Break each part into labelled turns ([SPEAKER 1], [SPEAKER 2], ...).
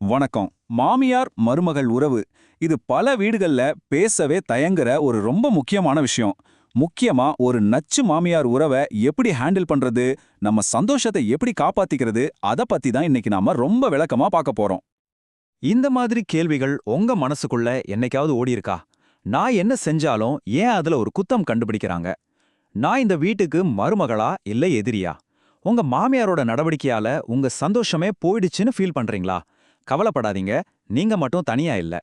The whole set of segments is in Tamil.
[SPEAKER 1] வணக்கம். மாமியார் மருமகள் உறவு. இது பல வீடுகள்ல பேசவே தயங்குற ஒரு ரொம்ப முக்கியமான விஷயம். முக்கியமா ஒரு நச்சு மாமியார் உறவை எப்படி ஹேண்டில் பண்றது நம்ம சந்தோஷத்தை எப்படி காப்பாத்திக்கிறது அத பத்தி தான் இன்னைக்கு நாம ரொம்ப விளக்கமா பார்க்க போறோம். இந்த மாதிரி கேள்விகள் உங்க மனசுக்குள்ள என்னைக்காவது ஓடியிருக்கா நான் என்ன செஞ்சாலும் ஏன் அதுல ஒரு குத்தம் கண்டுபிடிக்கிறாங்க? நான் இந்த வீட்டுக்கு மருமகளா இல்ல எதிரியா? உங்க மாமியாரோட நடவடிக்கையால உங்க சந்தோஷமே போயிடுச்சுன்னு ஃபீல் பண்றீங்களா? கவலைப்படாதீங்க. நீங்க மட்டும் தனியா இல்ல.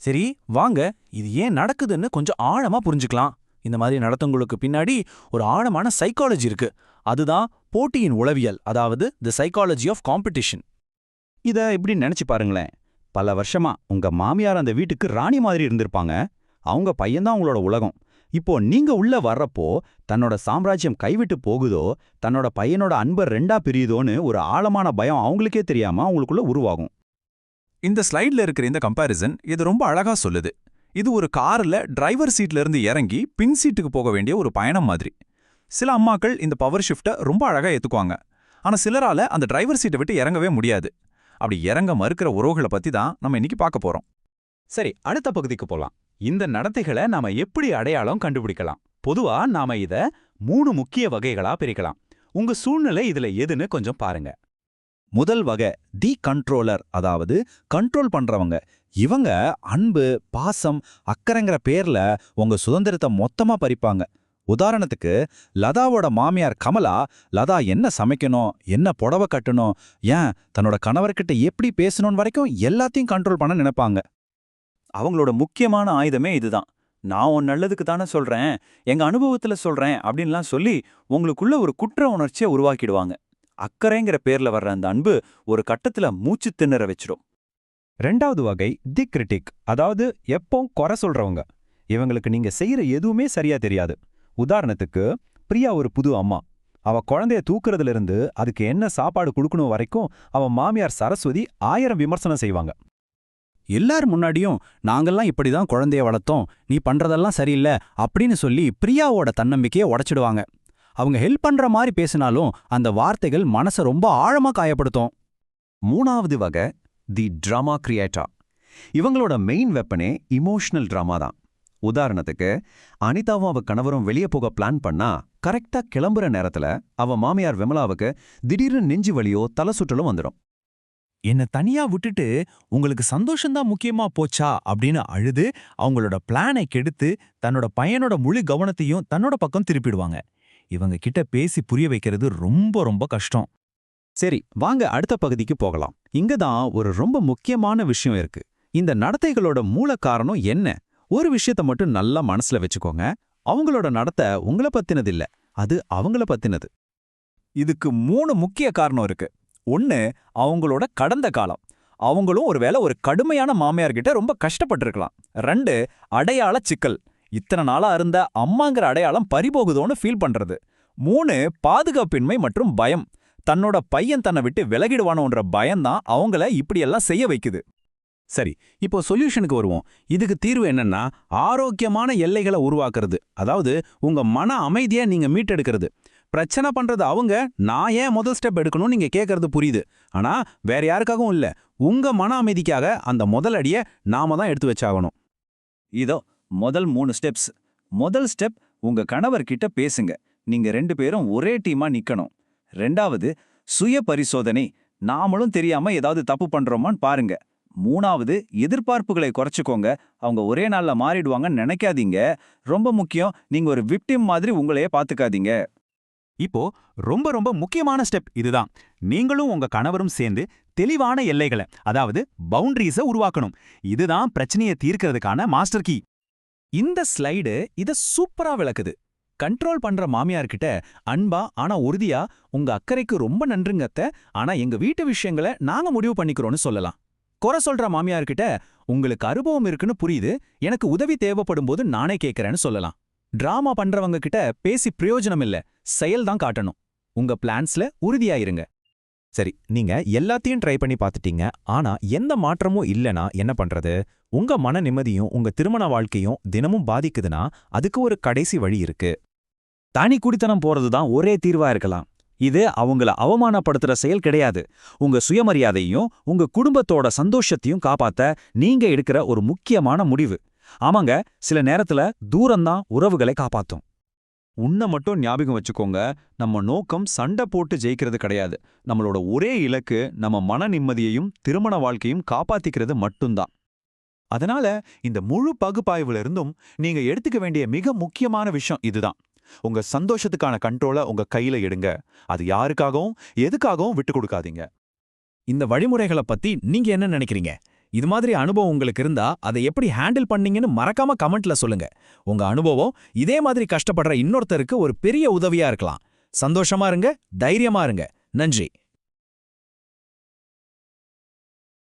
[SPEAKER 2] சரி வாங்க. இது ஏன் நடக்குதுன்னு கொஞ்சம் ஆழமா புரிஞ்சுக்கலாம். இந்த மாதிரி நடத்தங்களுக்கு பின்னாடி ஒரு ஆழமான சைக்காலஜி இருக்கு. அதுதான் போட்டியின் உளவியல் அதாவது தி சைக்காலஜி ஆஃப் காம்படிஷன்
[SPEAKER 3] இத இப்படி நினைச்சு பாருங்களேன். பல வருஷமா உங்க மாமியார் அந்த வீட்டுக்கு ராணி மாதிரி இருந்திருப்பாங்க. அவங்க பையன்தான் உங்களோட உலகம். இப்போ நீங்க உள்ள வர்றப்போ தன்னோட சாம்ராஜ்யம் கைவிட்டு போகுதோ தன்னோட பையனோட அன்பர் ரெண்டா பிரியுதோன்னு ஒரு ஆழமான பயம் அவங்களுக்கே தெரியாம அவங்களுக்குள்ள உருவாகும்.
[SPEAKER 1] இந்த ஸ்லைட்ல இருக்கிற இந்த கம்பாரிசன் இது ரொம்ப அழகா சொல்லுது. இது ஒரு கார்ல டிரைவர் சீட்ல இருந்து இறங்கி பின் சீட்டுக்கு போக வேண்டிய ஒரு பயணம் மாதிரி. சில அம்மாக்கள் இந்த பவர் ஷிஃப்டை ரொம்ப அழகா ஏத்துக்குவாங்க. ஆனா சிலரால அந்த டிரைவர் சீட்டை விட்டு இறங்கவே முடியாது. அப்படி இறங்க மறுக்கிற உறவுகளை பத்தி தான் நம்ம இன்னைக்கு பார்க்க போறோம்.
[SPEAKER 3] சரி அடுத்த பகுதிக்கு போலாம். இந்த நடத்தைகளை நாம எப்படி அடையாளம் கண்டுபிடிக்கலாம்? பொதுவா நாம இத மூணு முக்கிய வகைகளா பிரிக்கலாம். உங்க சூழ்நிலை இதுல எதுன்னு கொஞ்சம் பாருங்க. முதல் வகை தி கண்ட்ரோலர் அதாவது கண்ட்ரோல் பண்றவங்க. இவங்க அன்பு பாசம் அக்கறைங்கிற பேர்ல உங்க சுதந்திரத்தை மொத்தமா பறிப்பாங்க. உதாரணத்துக்கு லதாவோட மாமியார் கமலா லதா என்ன சமைக்கணும் என்ன புடவை கட்டணும் ஏன் தன்னோட கணவர்கிட்ட எப்படி பேசணும் வரைக்கும் எல்லாத்தையும் கண்ட்ரோல் பண்ண நினைப்பாங்க.
[SPEAKER 1] அவங்களோட முக்கியமான ஆயுதமே இதுதான். நான் உன் நல்லதுக்கு தானே சொல்றேன் எங்க அனுபவத்துல சொல்றேன் அப்படின்லாம் சொல்லி உங்களுக்குள்ள ஒரு குற்ற உணர்ச்சியை உருவாக்கிடுவாங்க. அக்கறைங்கிற பேர்ல வர்ற அந்த அன்பு ஒரு கட்டத்துல மூச்சு திணற வச்சிடும்
[SPEAKER 3] ரெண்டாவது வகை தி கிரிட்டிக் அதாவது எப்போ குறை சொல்றவங்க. இவங்களுக்கு நீங்க செய்யற எதுவுமே சரியா தெரியாது. உதாரணத்துக்கு பிரியா ஒரு புது அம்மா. அவ குழந்தைய தூக்குறதுல இருந்து அதுக்கு என்ன சாப்பாடு கொடுக்கணும் வரைக்கும் அவ மாமியார் சரஸ்வதி ஆயிரம் விமர்சனம் செய்வாங்க.
[SPEAKER 2] எல்லார் முன்னாடியும் நாங்கெல்லாம் இப்படிதான் குழந்தைய வளர்த்தோம் நீ பண்றதெல்லாம் சரியில்லை அப்படின்னு சொல்லி பிரியாவோட தன்னம்பிக்கையை உடச்சிடுவாங்க. அவங்க ஹெல்ப் பண்ற மாதிரி பேசினாலும் அந்த வார்த்தைகள் மனசை ரொம்ப ஆழமா காயப்படுத்தும்.
[SPEAKER 3] மூணாவது வகை தி ட்ராமா கிரியேட்டா இவங்களோட மெயின் வெப்பனே இமோஷனல் ட்ராமா தான். உதாரணத்துக்கு அனிதாவும் அவ கணவரும் வெளியே போக பிளான் பண்ணா கரெக்டா கிளம்புற நேரத்துல அவ மாமியார் விமலாவுக்கு திடீர்னு நெஞ்சு வலியோ தலை சுற்றலும் வந்துடும்
[SPEAKER 2] என்ன தனியா விட்டுட்டு உங்களுக்கு சந்தோஷம்தான் முக்கியமா போச்சா அப்படின்னு அழுது அவங்களோட பிளானை கெடுத்து தன்னோட பையனோட முழு கவனத்தையும் தன்னோட பக்கம் திருப்பிடுவாங்க. இவங்க கிட்ட பேசி புரிய வைக்கிறது ரொம்ப ரொம்ப கஷ்டம்.
[SPEAKER 3] சரி வாங்க அடுத்த பகுதிக்கு போகலாம். இங்க தான் ஒரு ரொம்ப முக்கியமான விஷயம் இருக்கு. இந்த நடத்தைகளோட மூல காரணம் என்ன? ஒரு விஷயத்த மட்டும் நல்லா மனசுல வச்சுக்கோங்க. அவங்களோட நடத்தை உங்கள பத்தினது இல்ல அது அவங்கள பத்தினது.
[SPEAKER 1] இதுக்கு மூணு முக்கிய காரணம் இருக்கு. ஒன்னு அவங்களோட கடந்த காலம். அவங்களும் ஒருவேளை ஒரு கடுமையான மாமியார்கிட்ட ரொம்ப கஷ்டப்பட்டிருக்கலாம். ரெண்டு அடையாள சிக்கல். இத்தனை நாளா இருந்த அம்மாங்கிற அடையாளம் பறிபோகுதோன்னு ஃபீல் பண்றது. மூணு பாதுகாப்பின்மை மற்றும் பயம். தன்னோட பையன் தன்னை விட்டு விலகிடுவானோன்ற பயம்தான் அவங்கள இப்படியெல்லாம் செய்ய வைக்குது.
[SPEAKER 2] சரி இப்போ சொல்யூஷனுக்கு வருவோம். இதுக்கு தீர்வு என்னன்னா ஆரோக்கியமான எல்லைகளை உருவாக்குறது. அதாவது உங்க மன அமைதியை நீங்க மீட்டெடுக்கிறது. பிரச்சனை பண்றது அவங்க. நான் ஏன் முதல் ஸ்டெப் எடுக்கணும்னு நீங்க கேட்கறது புரியுது. ஆனா வேற யாருக்காகவும் இல்ல. உங்க மன அமைதிக்காக அந்த முதல் அடியை நாம தான் எடுத்து வச்சாகணும்.
[SPEAKER 1] இதோ முதல் மூணு ஸ்டெப்ஸ் முதல் ஸ்டெப் உங்க கணவர்கிட்ட பேசுங்க. நீங்க ரெண்டு பேரும் ஒரே டீமா நிக்கணும். ரெண்டாவது சுய பரிசோதனை. நாமளும் தெரியாம ஏதாவது தப்பு பண்றோமான்னு பாருங்க. மூணாவது எதிர்பார்ப்புகளை குறைச்சுக்கோங்க. அவங்க ஒரே நாள்ல மாறிடுவாங்கன்னு நினைக்காதீங்க. ரொம்ப முக்கியம் நீங்க ஒரு விக்டிம் மாதிரி உங்களையே பாத்துக்காதீங்க
[SPEAKER 2] இப்போ ரொம்ப ரொம்ப முக்கியமான ஸ்டெப் இதுதான். நீங்களும் உங்க கணவரும் சேர்ந்து தெளிவான எல்லைகளை அதாவது பவுண்டரிஸை உருவாக்கணும். இதுதான் பிரச்சனையை தீர்க்கிறதுக்கான மாஸ்டர் கீ. இந்த ஸ்லைடு இத சூப்பரா விளக்குது. கண்ட்ரோல் பண்ற மாமியார்கிட்ட அன்பா ஆனா உறுதியா உங்க அக்கறைக்கு ரொம்ப நன்றுங்கத்த ஆனா எங்க வீட்டு விஷயங்களை நாங்க முடிவு பண்ணிக்கிறோம்னு சொல்லலாம். குறை சொல்ற மாமியார்கிட்ட உங்களுக்கு அனுபவம் இருக்குன்னு புரியுது. எனக்கு உதவி தேவைப்படும் போது நானே கேட்கறேன்னு சொல்லலாம். டிராமா பண்றவங்க கிட்ட பேசி பிரயோஜனம் இல்ல செயல் தான் காட்டணும். உங்க பிளான்ஸ்ல உறுதியாயிருங்க. சரி நீங்க எல்லாத்தையும் ட்ரை பண்ணி பார்த்துட்டீங்க. ஆனா எந்த மாற்றமும் இல்லனா என்ன பண்றது? உங்க மன நிம்மதியும் உங்க திருமண வாழ்க்கையும் தினமும் பாதிக்குதுன்னா அதுக்கு ஒரு கடைசி வழி இருக்கு.
[SPEAKER 1] தனி குடித்தனம் போறது தான் ஒரே தீர்வா இருக்கலாம்.
[SPEAKER 4] இது அவங்கள அவமானப்படுத்துற செயல் கிடையாது. உங்க சுயமரியாதையும் உங்க குடும்பத்தோட சந்தோஷத்தையும் காப்பாத்த நீங்க எடுக்கிற ஒரு முக்கியமான முடிவு. ஆமாங்க சில நேரத்துல தூரம்தான் உறவுகளை காப்பாத்தும்.
[SPEAKER 1] உன்னை மட்டும் ஞாபகம் வச்சுக்கோங்க நம்ம நோக்கம் சண்டை போட்டு ஜெயிக்கிறது கிடையாது. நம்மளோட ஒரே இலக்கு நம்ம மன நிம்மதியையும் திருமண வாழ்க்கையும் காப்பாத்திக்கிறது மட்டும்தான்.
[SPEAKER 5] அதனால இந்த முழு பகுப்பாய்வுல இருந்தும் நீங்க எடுத்துக்க வேண்டிய மிக முக்கியமான விஷயம் இதுதான். உங்க சந்தோஷத்துக்கான கண்ட்ரோலை உங்க கையில எடுங்க. அது யாருக்காகவும் எதுக்காகவும் விட்டு கொடுக்காதீங்க.
[SPEAKER 6] இந்த வழிமுறைகளை பத்தி நீங்க என்ன நினைக்கிறீங்க? இது மாதிரி அனுபவம் உங்களுக்கு இருந்தா அதை எப்படி ஹேண்டில் பண்ணீங்கன்னு மறக்காம கமெண்ட்ல சொல்லுங்க. உங்க அனுபவம் இதே மாதிரி கஷ்டப்படுற இன்னொருத்தருக்கு ஒரு பெரிய உதவியா இருக்கலாம். சந்தோஷமா இருங்க தைரியமா இருங்க. நன்றி.